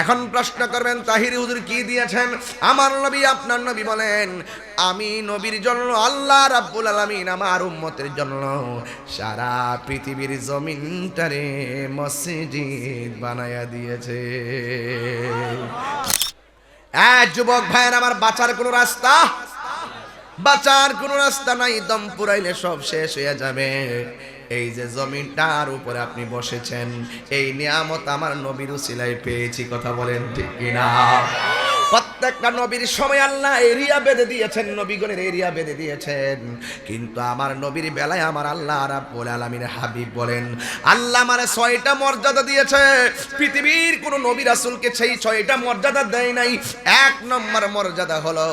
এখন প্রশ্ন করবেন, তাহির হুজুর কি দিয়েছেন? আমার নবী, আপনার নবী বলেন, আমি নবীর জন্য আল্লাহ রাব্বুল আলামিন আমার উম্মতের জন্য সারা পৃথিবীর জমিনটারে মসজিদ বানায়া দিয়েছে। যুবক ভাইয়ের, আমার বাঁচার কোনো রাস্তা? বাঁচার কোনো রাস্তা নাই, দম পুরাইলে সব শেষ হয়ে যাবে। এই যে জমিনটার উপরে আপনি বসেছেন, এই নিয়ামত আমার নবীর সিলাই পেয়েছি, কথা বলেন ঠিক কিনা? প্রত্যেকটা নবীর সময় আল্লাহ এরিয়া বেঁধে দিয়েছেন, নবীগণের এরিয়া বেঁধে দিয়েছেন। কিন্তু আমার নবীর বেলায় আমার আল্লাহ রাব্বুল আলামিন হাবিব বলেন, আল্লাহ মানে ছয়টা মর্যাদা দিয়েছে। পৃথিবীর কোন নবী রাসূলকে সেই ছয়টা মর্যাদা দেয় নাই। এক নম্বর মর্যাদা হলো,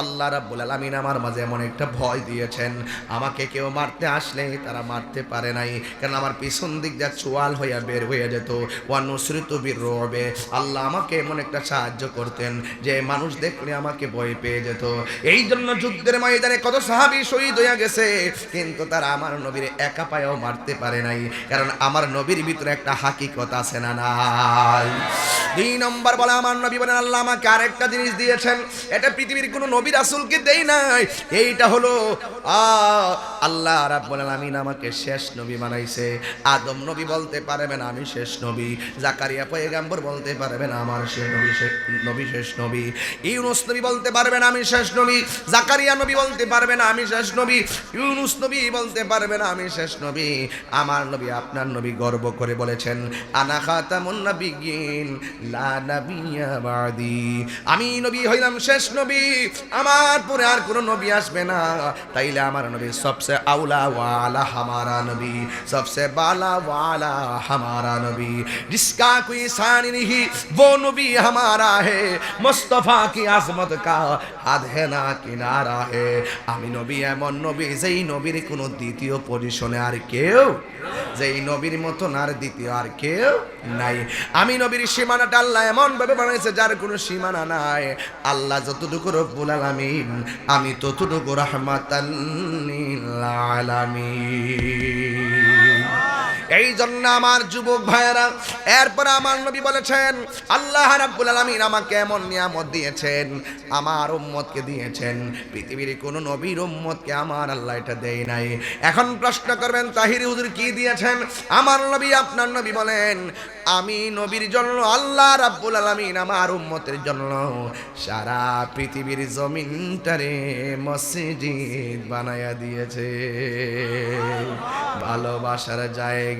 আল্লাহ রাব্বুল আলামিন আমার মাঝে এমন একটা ভয় দিয়েছেন। আমাকে কেউ মারতে আসলে তারা মারতে পারে নাই। কারণ আমার পিছন দিক যা চোয়াল হইয়া বের হয়ে যেত। ওয়ানুসরিত বীর রবে, আল্লাহ আমাকে এমন একটা সাহায্য করতেন যে মানুষ দেখলে আমাকে ভয় পেয়ে যেত। এই জন্য যুদ্ধের ময়দানে কত সাহাবি শহীদ হইয়া গেছে। কিন্তু তারা আমার নবীর একা পায়েও মারতে পারে নাই। কারণ আমার নবীর ভিতরে একটা হাকিকত আছে না নাই। দুই নম্বর বলে আমার নবী বলেন, আল্লাহ আমাকে আরেকটা জিনিস দিয়েছেন। এটা পৃথিবীর কোনো নবী রাসূলকে দেই নাই। এইটা হলো আল্লাহ রাব্বুল আলামিন আমাকে শেষ নবী বানাইছে। আদম নবী বলতে পারবেন আমি শেষ নবী। জাকারিয়া পয়গাম্বর বলতে পারবেন আমার শেষ নবী শেষ নবী শেষ নবী। ইউনুস নবী বলতে পারবেন আমি শেষ নবী জাকারিয়া নবী বলতে পারবেন আমি শেষ নবী ইউনুস নবী বলতে পারবেন আমি শেষ নবী আমার নবী আপনার নবী গর্ব করে বলেছেন আনা খাতামুন নাবিয়িন লা নাবিয়্যা বাদি আমি নবী হইলাম শেষ নবী আমার পরে আর কোনো নবী আসবে না তাইলে আমার নবী সবসে আউলা ওয়ালা হামারা নবী সবসে বালা ওয়ালা हमारा नबी जिसका कोई शान नहीं वो नबी हमारा है मुस्तफा ফাঁকি কি আজমত কা হাত হেনা কিনারা হে। আমি নবী এমন নবী, যেই নবীর কোনো দ্বিতীয় পজিশনে আর কেউ, যেই নবীর মতন আর দ্বিতীয় আর কেউ নাই। আমি নবীর সীমানাটা আল্লাহ এমন ভাবে বানাইছে যার কোনো সীমানা নাই। আল্লাহ যতটুকু রব্বুল আলামিন, আমি ততটুকু রাহমাতাল্লিল আলামিন। এই জন্য আমার যুবক ভাইয়েরা, এরপর আমার নবী বলেছেন, আল্লাহ রাব্বুল আলামিন আমাকে এমন নিয়ামত দিয়েছেন, আমার উম্মতকে দিয়েছেন। পৃথিবীর কোন নবীর উম্মতকে আমার আল্লাহ এটা দেয় নাই। এখন প্রশ্ন করবেন, তাহির হুজুর কি দিয়েছেন? আমার নবী, আপনার নবী বলেন, আমি নবীর জন্য আল্লাহ রাব্বুল আলামিন আমার উম্মতের জন্য সারা পৃথিবীর জমিনটারে মসজিদ বানায়া দিয়েছে। ভালোবাসার জায়গা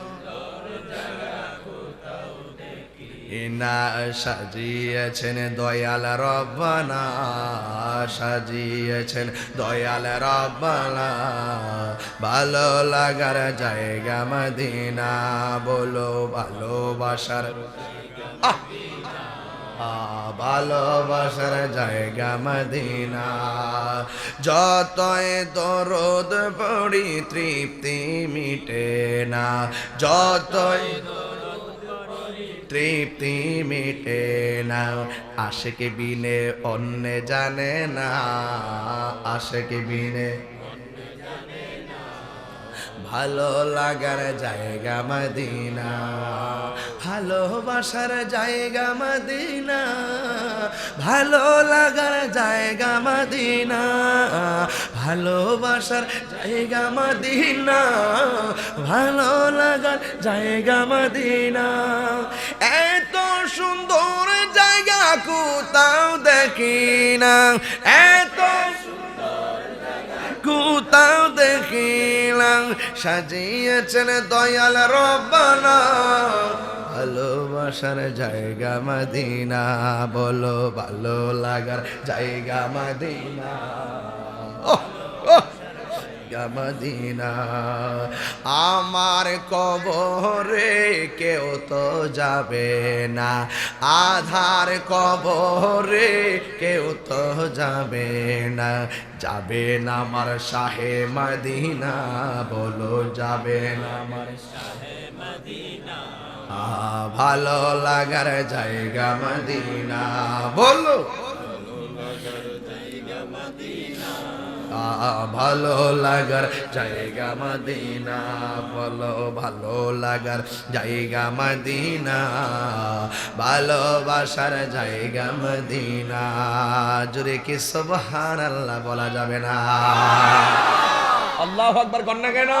ইনা সাজিয়েছেন দয়াল রব্বানা, সাজিয়েছেন দয়াল রব্বানা। ভালো লাগার জায়গা মদিনা, বলো ভালোবাসার ভালোবাসার জায়গা মদিনা। যতই দরদ পড়ি তৃপ্তি মিটে না, যতই তৃপ্তি মিটে না। আশেকে বিনে অন্য জানে না। আশেকে বিনে ভালো লাগার জায়গা মদিনা। ভালোবাসার জায়গা মদিনা। ভালো লাগার জায়গা মদিনা। ভালোবাসার জায়গা মদিনা, ভালো লাগার জায়গা মাদিনা। এত সুন্দর জায়গা কোথাও দেখি না। এত কোথাও দেখিলাম সাজিয়েছেন দয়াল রব্বানা, ভালোবাসার জায়গা মাদিনা, বলো ভালো লাগার জায়গা মদিনা। মদিনা। আমার কবরে কেউ তো যাবে না। আধার কবরে কেউ তো যাবে না। যাবে না আমার শাহে মদিনা বলো যাবে না আমার আহ, ভালো লাগার জায়গা মদিনা বলো। আহ, ভালো লাগার জায়গা মদিনা বলো ভালো লাগার জায়গা মদিনা, ভালোবাসার জায়গা মদিনা। জুড়ে কি সব আল্লাহ বলা যাবে না? আল্লাহ আকবার কন্যা কেন?